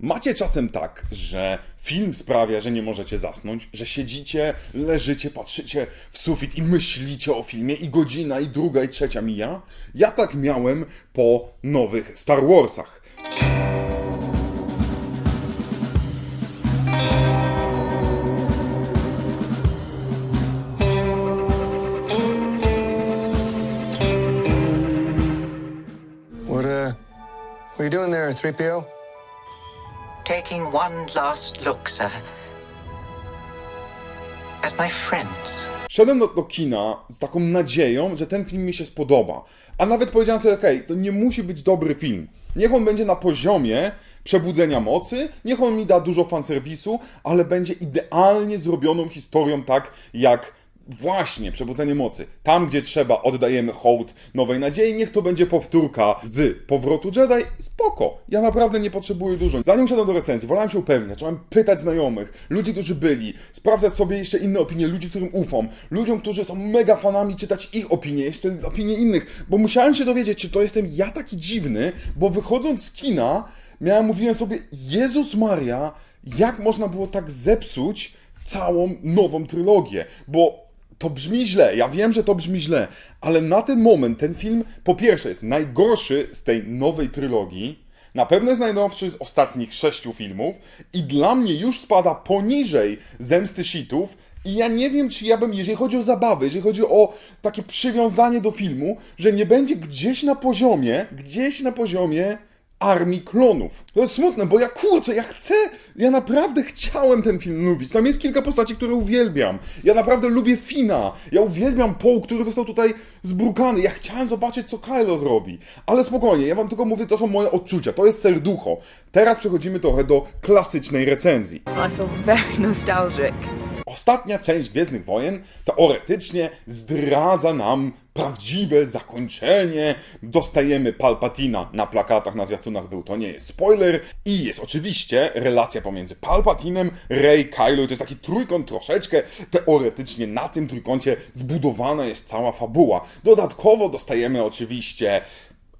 Macie czasem tak, że film sprawia, że nie możecie zasnąć, że siedzicie, leżycie, patrzycie w sufit i myślicie o filmie i godzina, i druga, i trzecia mija? Ja tak miałem po nowych Star Warsach. What, uh, what are you doing there, 3PO? Taking one last look, sir, at my friends. Szedłem do, do kina z taką nadzieją, że ten film mi się spodoba. A nawet powiedziałem sobie, okej, to nie musi być dobry film. Niech on będzie na poziomie przebudzenia mocy, niech on mi da dużo fanserwisu, ale będzie idealnie zrobioną historią tak jak właśnie Przebudzenie Mocy. Tam, gdzie trzeba, oddajemy hołd Nowej Nadziei, niech to będzie powtórka z Powrotu Jedi. Spoko, ja naprawdę nie potrzebuję dużo. Zanim szedłem do recenzji, wolałem się upewniać, wolałem pytać znajomych, ludzi, którzy byli, sprawdzać sobie jeszcze inne opinie, ludzi, którym ufam, ludziom, którzy są mega fanami, czytać ich opinie, jeszcze opinie innych, bo musiałem się dowiedzieć, czy to jestem ja taki dziwny, bo wychodząc z kina, miałem, mówiłem sobie, Jezus Maria, jak można było tak zepsuć całą nową trylogię, bo to brzmi źle, ja wiem, że to brzmi źle, ale na ten moment ten film po pierwsze jest najgorszy z tej nowej trylogii, na pewno jest najnowszy z ostatnich sześciu filmów i dla mnie już spada poniżej Zemsty Sithów i ja nie wiem, czy ja bym, jeżeli chodzi o zabawy, jeżeli chodzi o takie przywiązanie do filmu, że nie będzie gdzieś na poziomie, gdzieś na poziomie armii klonów. To jest smutne, bo ja kurczę, ja chcę, ja naprawdę chciałem ten film lubić. Tam jest kilka postaci, które uwielbiam. Ja naprawdę lubię Fina. Ja uwielbiam Poe, który został tutaj zbrukany. Ja chciałem zobaczyć, co Kylo zrobi. Ale spokojnie, ja wam tylko mówię, to są moje odczucia, to jest serducho. Teraz przechodzimy trochę do klasycznej recenzji. I feel very nostalgic. Ostatnia część Gwiezdnych Wojen teoretycznie zdradza nam prawdziwe zakończenie. Dostajemy Palpatina na plakatach, na zwiastunach był, to nie jest spoiler. I jest oczywiście relacja pomiędzy Palpatinem, Rey, Kylo i to jest taki trójkąt troszeczkę. Teoretycznie na tym trójkącie zbudowana jest cała fabuła. Dodatkowo dostajemy oczywiście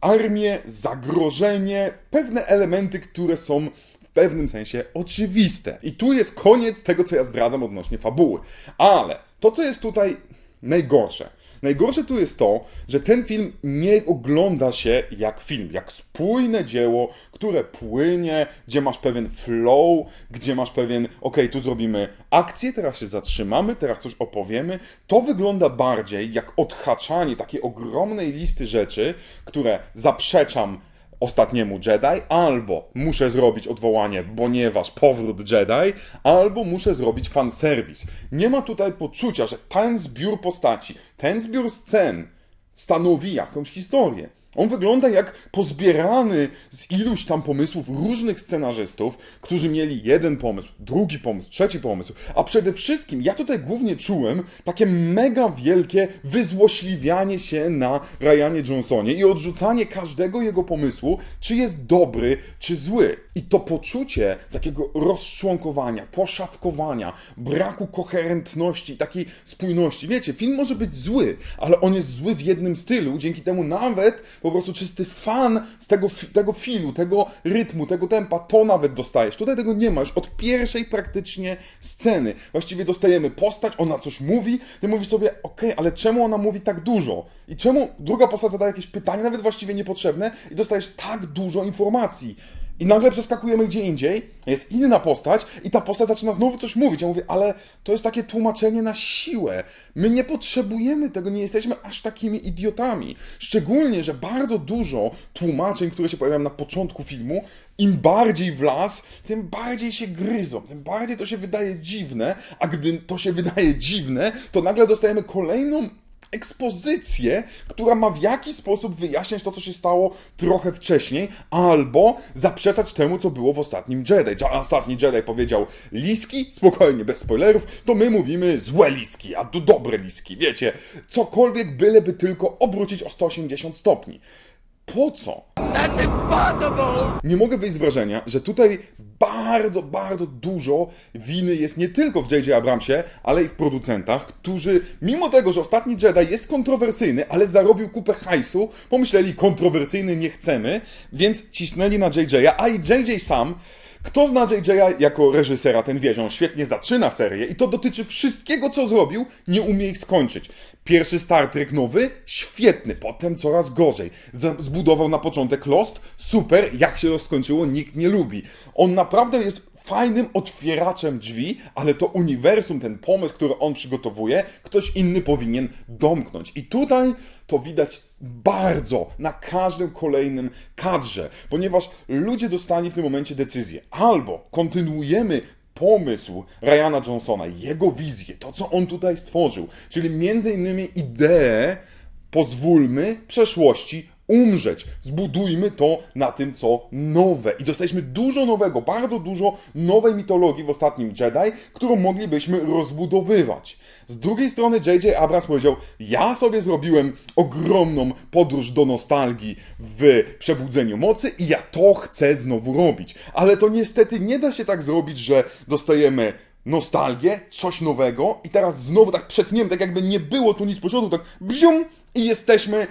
armię, zagrożenie, pewne elementy, które są pewnym sensie oczywiste. I tu jest koniec tego, co ja zdradzam odnośnie fabuły. Ale to, co jest tutaj najgorsze. Najgorsze tu jest to, że ten film nie ogląda się jak film, jak spójne dzieło, które płynie, gdzie masz pewien flow, gdzie masz pewien, ok, tu zrobimy akcję, teraz się zatrzymamy, teraz coś opowiemy. To wygląda bardziej jak odhaczanie takiej ogromnej listy rzeczy, które zaprzeczam ostatniemu Jedi, albo muszę zrobić odwołanie, ponieważ powrót Jedi, albo muszę zrobić fanserwis. Nie ma tutaj poczucia, że ten zbiór postaci, ten zbiór scen stanowi jakąś historię. On wygląda jak pozbierany z iluś tam pomysłów różnych scenarzystów, którzy mieli jeden pomysł, drugi pomysł, trzeci pomysł. A przede wszystkim ja tutaj głównie czułem takie mega wielkie wyzłośliwianie się na Ryanie Johnsonie i odrzucanie każdego jego pomysłu, czy jest dobry, czy zły. I to poczucie takiego rozczłonkowania, poszatkowania, braku koherentności, takiej spójności. Wiecie, film może być zły, ale on jest zły w jednym stylu, dzięki temu nawet po prostu czysty fan z tego, tego filu, tego rytmu, tego tempa, to nawet dostajesz. Tutaj tego nie ma, już od pierwszej praktycznie sceny. Właściwie dostajemy postać, ona coś mówi, ty mówisz sobie, okej, ale czemu ona mówi tak dużo? I czemu druga postać zadaje jakieś pytanie, nawet właściwie niepotrzebne, i dostajesz tak dużo informacji. I nagle przeskakujemy gdzie indziej, jest inna postać i ta postać zaczyna znowu coś mówić. Ja mówię, ale to jest takie tłumaczenie na siłę. My nie potrzebujemy tego, nie jesteśmy aż takimi idiotami. Szczególnie, że bardzo dużo tłumaczeń, które się pojawiają na początku filmu, im bardziej w las, tym bardziej się gryzą, tym bardziej to się wydaje dziwne, a gdy to się wydaje dziwne, to nagle dostajemy kolejną ekspozycję, która ma w jakiś sposób wyjaśniać to, co się stało trochę wcześniej, albo zaprzeczać temu, co było w ostatnim Jedi. Ostatni Jedi powiedział liski, spokojnie, bez spoilerów, to my mówimy złe liski, a tu dobre liski, wiecie, cokolwiek byleby tylko obrócić o 180 stopni. Po co? Nie mogę wyjść z wrażenia, że tutaj bardzo, bardzo dużo winy jest nie tylko w J.J. Abramsie, ale i w producentach, którzy mimo tego, że ostatni Jedi jest kontrowersyjny, ale zarobił kupę hajsu, pomyśleli kontrowersyjny nie chcemy, więc cisnęli na J.J.a, a i J.J. sam Kto zna JJ'a jako reżysera, ten wie, że on świetnie zaczyna serię i to dotyczy wszystkiego, co zrobił, nie umie ich skończyć. Pierwszy Star Trek nowy, świetny, potem coraz gorzej. Zbudował na początek Lost, super, jak się to skończyło, nikt nie lubi. On naprawdę jest fajnym otwieraczem drzwi, ale to uniwersum, ten pomysł, który on przygotowuje, ktoś inny powinien domknąć. I tutaj to widać bardzo na każdym kolejnym kadrze, ponieważ ludzie dostali w tym momencie decyzję. Albo kontynuujemy pomysł Ryana Johnsona, jego wizję, to co on tutaj stworzył, czyli między innymi ideę pozwólmy przeszłości umrzeć. Zbudujmy to na tym, co nowe. I dostaliśmy dużo nowego, bardzo dużo nowej mitologii w ostatnim Jedi, którą moglibyśmy rozbudowywać. Z drugiej strony J.J. Abrams powiedział, ja sobie zrobiłem ogromną podróż do nostalgii w Przebudzeniu Mocy i ja to chcę znowu robić. Ale to niestety nie da się tak zrobić, że dostajemy nostalgię, coś nowego i teraz znowu tak przetniemy, tak jakby nie było tu nic z początku, tak bzium i jesteśmy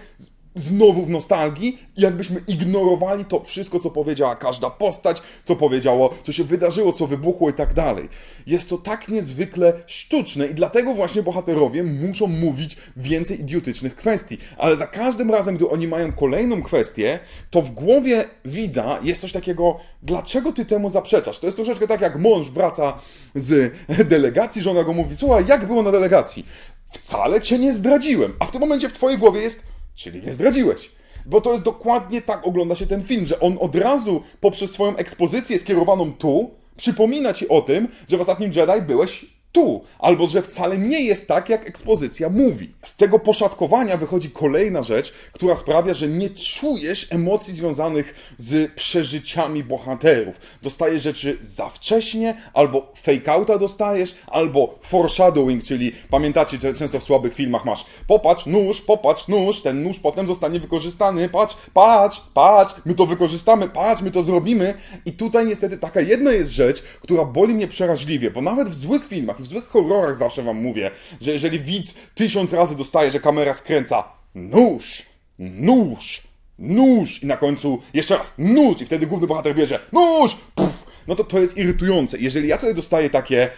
znowu w nostalgii jakbyśmy ignorowali to wszystko, co powiedziała każda postać, co powiedziało, co się wydarzyło, co wybuchło i tak dalej. Jest to tak niezwykle sztuczne i dlatego właśnie bohaterowie muszą mówić więcej idiotycznych kwestii. Ale za każdym razem, gdy oni mają kolejną kwestię, to w głowie widza jest coś takiego, dlaczego ty temu zaprzeczasz? To jest troszeczkę tak, jak mąż wraca z delegacji, żona go mówi, słuchaj, jak było na delegacji? Wcale cię nie zdradziłem. A w tym momencie w twojej głowie jest, czyli nie zdradziłeś. Bo to jest dokładnie tak ogląda się ten film, że on od razu poprzez swoją ekspozycję skierowaną tu przypomina ci o tym, że w ostatnim Jedi byłeś tu, albo że wcale nie jest tak, jak ekspozycja mówi. Z tego poszatkowania wychodzi kolejna rzecz, która sprawia, że nie czujesz emocji związanych z przeżyciami bohaterów. Dostajesz rzeczy za wcześnie, albo fake outa dostajesz, albo foreshadowing, czyli pamiętacie, że często w słabych filmach masz popatrz, nóż, popatrz, nóż, ten nóż potem zostanie wykorzystany, patrz, patrz, patrz, my to wykorzystamy, patrz, my to zrobimy. I tutaj niestety taka jedna jest rzecz, która boli mnie przeraźliwie, bo nawet w złych filmach złych horrorach zawsze wam mówię, że jeżeli widz tysiąc razy dostaje, że kamera skręca nóż, nóż, nóż i na końcu jeszcze raz nóż i wtedy główny bohater bierze nóż, puf, no to to jest irytujące. Jeżeli ja tutaj dostaję takie,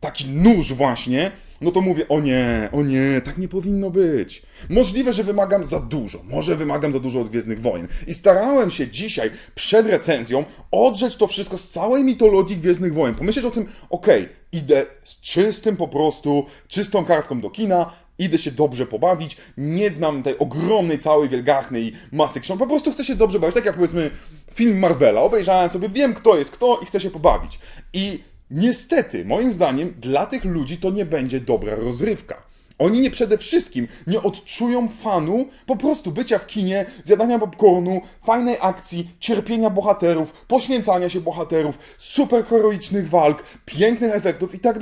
taki nóż właśnie, no to mówię, o nie, o nie, tak nie powinno być. Możliwe, że wymagam za dużo, może wymagam za dużo od Gwiezdnych Wojen. I starałem się dzisiaj, przed recenzją, odrzeć to wszystko z całej mitologii Gwiezdnych Wojen. Pomyśleć o tym, okej, idę z czystym po prostu, czystą kartką do kina, idę się dobrze pobawić, nie znam tej ogromnej, całej, wielgachnej masy książek, po prostu chcę się dobrze bawić, tak jak powiedzmy film Marvela, obejrzałem sobie, wiem kto jest kto i chcę się pobawić. I Niestety, moim zdaniem, dla tych ludzi to nie będzie dobra rozrywka. Oni nie przede wszystkim nie odczują fanu po prostu bycia w kinie, zjadania popcornu, fajnej akcji, cierpienia bohaterów, poświęcania się bohaterów, super heroicznych walk, pięknych efektów i tak.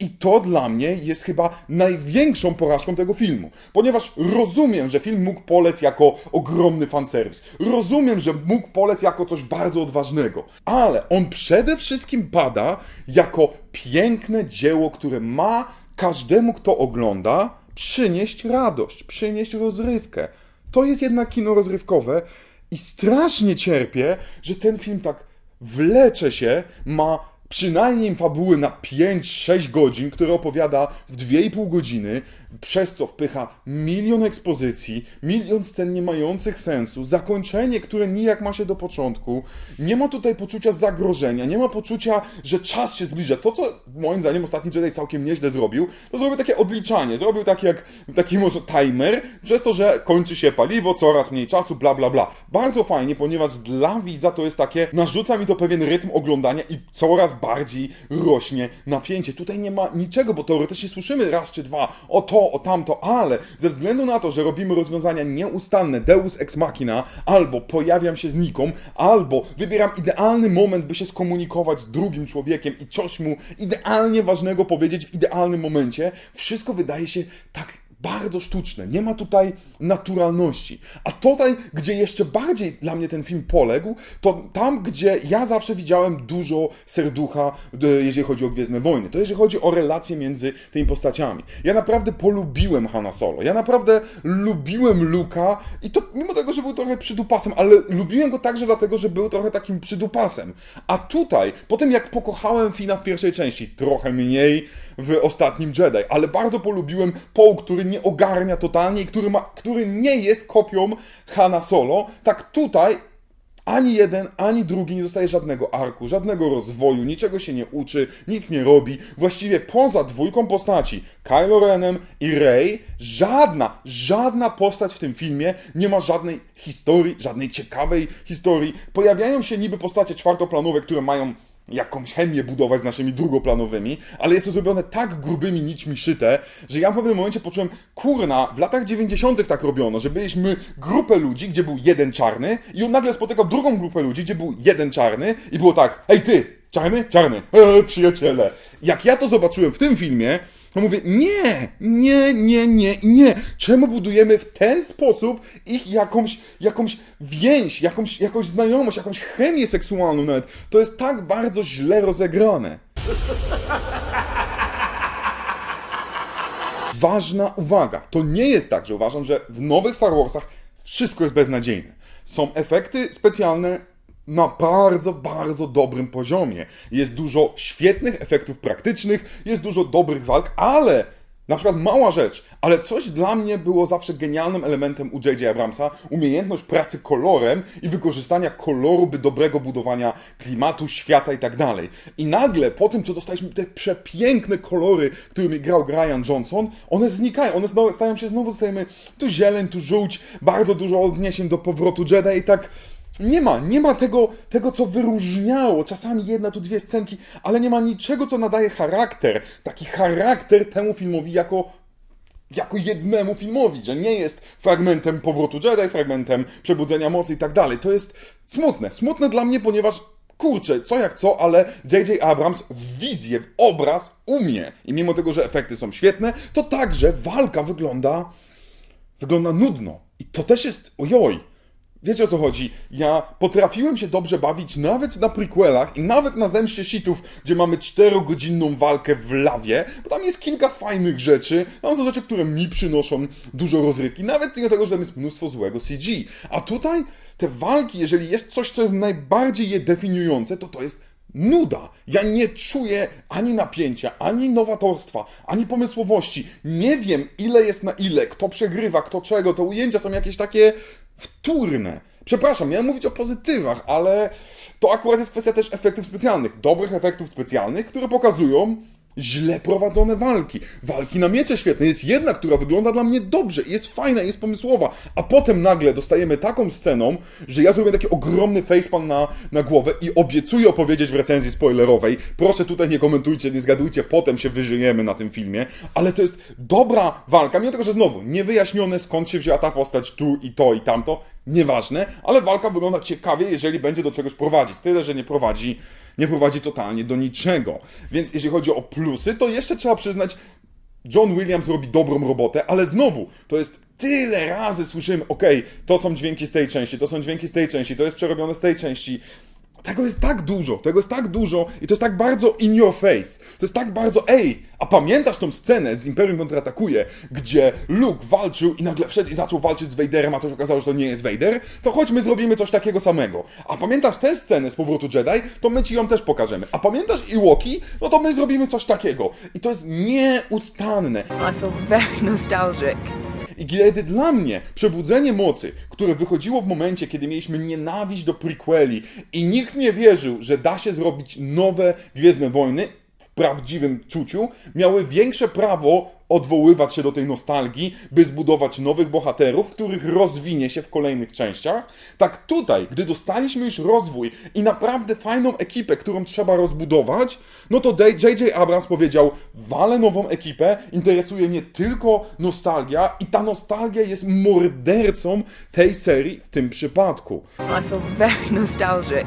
I to dla mnie jest chyba największą porażką tego filmu, ponieważ rozumiem, że film mógł polec jako ogromny fanserwis. Rozumiem, że mógł polec jako coś bardzo odważnego, ale on przede wszystkim pada jako piękne dzieło, które ma każdemu, kto ogląda, przynieść radość, przynieść rozrywkę. To jest jednak kino rozrywkowe i strasznie cierpię, że ten film tak wlecze się, ma przynajmniej fabuły na 5-6 godzin, które opowiada w 2,5 godziny, przez co wpycha milion ekspozycji, milion scen nie mających sensu, zakończenie, które nijak ma się do początku. Nie ma tutaj poczucia zagrożenia, nie ma poczucia, że czas się zbliża. To, co moim zdaniem ostatni Jedi całkiem nieźle zrobił, to zrobił takie odliczanie, zrobił taki jak taki może timer, przez to, że kończy się paliwo, coraz mniej czasu, bla bla bla. Bardzo fajnie, ponieważ dla widza to jest takie, narzuca mi to pewien rytm oglądania i coraz bardziej rośnie napięcie. Tutaj nie ma niczego, bo teoretycznie słyszymy raz czy dwa o to, o tamto, ale ze względu na to, że robimy rozwiązania nieustanne, deus ex machina, albo pojawiam się znikom, albo wybieram idealny moment, by się skomunikować z drugim człowiekiem i coś mu idealnie ważnego powiedzieć w idealnym momencie, wszystko wydaje się tak bardzo sztuczne, nie ma tutaj naturalności. A tutaj, gdzie jeszcze bardziej dla mnie ten film poległ, to tam, gdzie ja zawsze widziałem dużo serducha, e, jeżeli chodzi o Gwiezdne Wojny, to jeżeli chodzi o relacje między tymi postaciami. Ja naprawdę polubiłem Hanna Solo, ja naprawdę lubiłem Luka i to mimo tego, że był trochę przydupasem, ale lubiłem go także dlatego, że był trochę takim przydupasem. A tutaj, po tym jak pokochałem Fina w pierwszej części, trochę mniej w ostatnim Jedi, ale bardzo polubiłem Poe, który nie ogarnia totalnie i który, ma, który nie jest kopią Hanna Solo, tak tutaj ani jeden, ani drugi nie dostaje żadnego arku, żadnego rozwoju, niczego się nie uczy, nic nie robi. Właściwie poza dwójką postaci, Kylo Renem i Rey, żadna, żadna postać w tym filmie nie ma żadnej historii, żadnej ciekawej historii. Pojawiają się niby postacie czwartoplanowe, które mają jakąś chemię budować z naszymi drugoplanowymi, ale jest to zrobione tak grubymi nićmi szyte, że ja w pewnym momencie poczułem, kurna, w latach 90. tak robiono, że byliśmy grupę ludzi, gdzie był jeden czarny i on nagle spotykał drugą grupę ludzi, gdzie był jeden czarny i było tak, hej ty, czarny, czarny, eee, przyjaciele. Jak ja to zobaczyłem w tym filmie, to mówię, nie, nie, nie, nie, nie. Czemu budujemy w ten sposób ich jakąś, jakąś więź, jakąś, jakąś znajomość, jakąś chemię seksualną nawet? To jest tak bardzo źle rozegrane. Ważna uwaga. To nie jest tak, że uważam, że w nowych Star Warsach wszystko jest beznadziejne. Są efekty specjalne na bardzo, bardzo dobrym poziomie. Jest dużo świetnych efektów praktycznych, jest dużo dobrych walk, ale na przykład mała rzecz, ale coś dla mnie było zawsze genialnym elementem u J.J. Abramsa, umiejętność pracy kolorem i wykorzystania koloru, by dobrego budowania klimatu, świata i tak dalej. I nagle, po tym, co dostaliśmy te przepiękne kolory, którymi grał Ryan Johnson, one znikają, one stają się znowu, dostajemy tu zieleń, tu żółć, bardzo dużo odniesień do powrotu Jedi i tak... Nie ma, nie ma tego, tego, co wyróżniało. Czasami jedna, tu dwie scenki, ale nie ma niczego, co nadaje charakter. Taki charakter temu filmowi jako jako jednemu filmowi, że nie jest fragmentem powrotu Jedi, fragmentem przebudzenia mocy i tak dalej. To jest smutne. Smutne dla mnie, ponieważ kurczę, co jak co, ale J.J. Abrams w wizję, w obraz umie. I mimo tego, że efekty są świetne, to także walka wygląda wygląda nudno. I to też jest ojoj. Wiecie o co chodzi? Ja potrafiłem się dobrze bawić nawet na prequelach i nawet na Zemście Sithów, gdzie mamy 4-godzinną walkę w lawie, bo tam jest kilka fajnych rzeczy, tam są rzeczy, które mi przynoszą dużo rozrywki, nawet mimo tego, że tam jest mnóstwo złego CG. A tutaj te walki, jeżeli jest coś, co jest najbardziej je definiujące, to to jest nuda. Ja nie czuję ani napięcia, ani nowatorstwa, ani pomysłowości. Nie wiem, ile jest na ile, kto przegrywa, kto czego. Te ujęcia są jakieś takie wtórne. Przepraszam, miałem mówić o pozytywach, ale to akurat jest kwestia też efektów specjalnych. Dobrych efektów specjalnych, które pokazują źle prowadzone walki. Walki na miecze świetne. Jest jedna, która wygląda dla mnie dobrze, jest fajna, jest pomysłowa, a potem nagle dostajemy taką sceną, że ja zrobię taki ogromny facepalm na, na głowę i obiecuję opowiedzieć w recenzji spoilerowej. Proszę tutaj nie komentujcie, nie zgadujcie, potem się wyżyjemy na tym filmie, ale to jest dobra walka, mimo tego, że znowu niewyjaśnione skąd się wzięła ta postać tu i to i tamto, nieważne, ale walka wygląda ciekawie, jeżeli będzie do czegoś prowadzić. Tyle, że nie prowadzi, nie prowadzi totalnie do niczego. Więc jeżeli chodzi o plusy, to jeszcze trzeba przyznać, John Williams robi dobrą robotę, ale znowu, to jest tyle razy słyszymy, okej, to są dźwięki z tej części, to są dźwięki z tej części, to jest przerobione z tej części. Tego jest tak dużo, tego jest tak dużo i to jest tak bardzo in your face. To jest tak bardzo, ej, a pamiętasz tą scenę z Imperium kontratakuje, gdzie Luke walczył i nagle wszedł i zaczął walczyć z Vaderem, a to się okazało, że to nie jest Vader? To chodźmy zrobimy coś takiego samego. A pamiętasz tę scenę z powrotu Jedi? To my ci ją też pokażemy. A pamiętasz Ewoki? No to my zrobimy coś takiego. I to jest nieustanne. I feel very nostalgic. I kiedy dla mnie przebudzenie mocy, które wychodziło w momencie, kiedy mieliśmy nienawiść do prequeli i nikt nie wierzył, że da się zrobić nowe Gwiezdne Wojny prawdziwym czuciu, miały większe prawo odwoływać się do tej nostalgii, by zbudować nowych bohaterów, których rozwinie się w kolejnych częściach. Tak tutaj, gdy dostaliśmy już rozwój i naprawdę fajną ekipę, którą trzeba rozbudować, no to J.J. Abrams powiedział, walę nową ekipę, interesuje mnie tylko nostalgia i ta nostalgia jest mordercą tej serii w tym przypadku. I feel very nostalgic.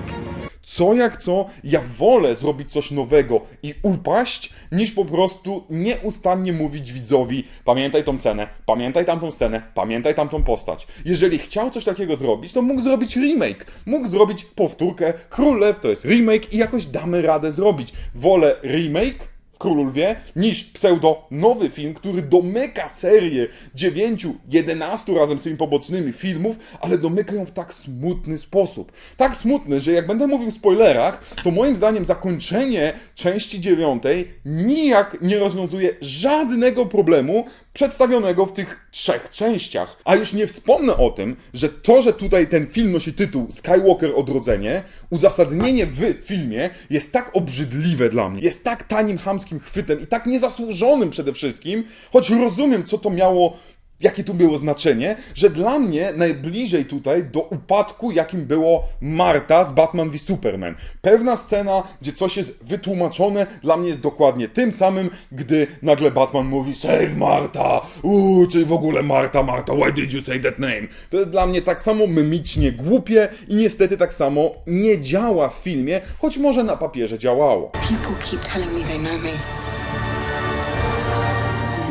Co jak co, ja wolę zrobić coś nowego i upaść, niż po prostu nieustannie mówić widzowi, pamiętaj tą scenę, pamiętaj tamtą scenę, pamiętaj tamtą postać. Jeżeli chciał coś takiego zrobić, to mógł zrobić remake, mógł zrobić powtórkę, Król Lew to jest remake i jakoś damy radę zrobić. Wolę remake, w Królu Lwie, niż pseudo nowy film, który domyka serię 9, 11 razem z tymi pobocznymi filmów, ale domyka ją w tak smutny sposób. Tak smutny, że jak będę mówił w spoilerach, to moim zdaniem zakończenie części 9 nijak nie rozwiązuje żadnego problemu przedstawionego w tych trzech częściach. A już nie wspomnę o tym, że to, że tutaj ten film nosi tytuł Skywalker Odrodzenie, uzasadnienie w filmie jest tak obrzydliwe dla mnie, jest tak tanim, chamskim chwytem i tak niezasłużonym przede wszystkim, choć rozumiem, co to miało jakie tu było znaczenie, że dla mnie najbliżej tutaj do upadku, jakim było Marta z Batman v Superman. Pewna scena, gdzie coś jest wytłumaczone, dla mnie jest dokładnie tym samym, gdy nagle Batman mówi Save Marta! Uuu, czy w ogóle Marta, Marta, why did you say that name? To jest dla mnie tak samo mimicznie głupie i niestety tak samo nie działa w filmie, choć może na papierze działało. People keep telling me they know me.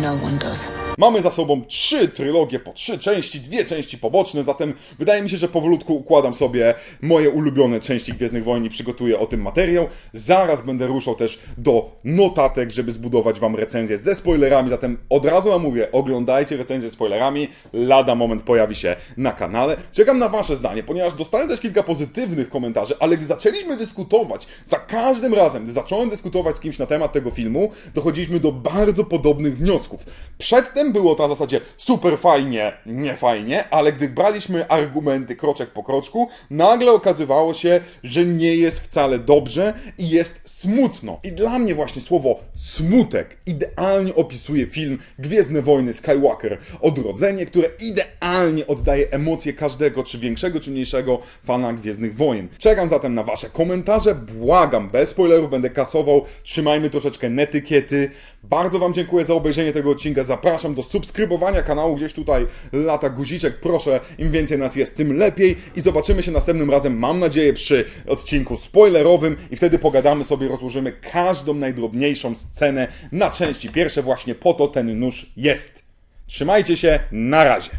No one does. Mamy za sobą trzy trylogie po trzy części, dwie części poboczne, zatem wydaje mi się, że powolutku układam sobie moje ulubione części Gwiezdnych Wojen i przygotuję o tym materiał. Zaraz będę ruszał też do notatek, żeby zbudować Wam recenzję ze spoilerami, zatem od razu Wam mówię, oglądajcie recenzję z spoilerami, lada moment pojawi się na kanale. Czekam na Wasze zdanie, ponieważ dostałem też kilka pozytywnych komentarzy, ale gdy zaczęliśmy dyskutować, za każdym razem, gdy zacząłem dyskutować z kimś na temat tego filmu, dochodziliśmy do bardzo podobnych wniosków. Przedtem było to na zasadzie super fajnie, nie fajnie, ale gdy braliśmy argumenty kroczek po kroczku, nagle okazywało się, że nie jest wcale dobrze i jest smutno. I dla mnie właśnie słowo smutek idealnie opisuje film Gwiezdne Wojny Skywalker Odrodzenie, które idealnie oddaje emocje każdego, czy większego, czy mniejszego fana Gwiezdnych Wojen. Czekam zatem na Wasze komentarze, błagam, bez spoilerów będę kasował, trzymajmy troszeczkę netykiety. Bardzo Wam dziękuję za obejrzenie tego odcinka, zapraszam do subskrybowania kanału, gdzieś tutaj lata guziczek, proszę, im więcej nas jest, tym lepiej i zobaczymy się następnym razem, mam nadzieję, przy odcinku spoilerowym i wtedy pogadamy sobie, rozłożymy każdą najdrobniejszą scenę na części pierwsze, właśnie po to ten nóż jest. Trzymajcie się, na razie.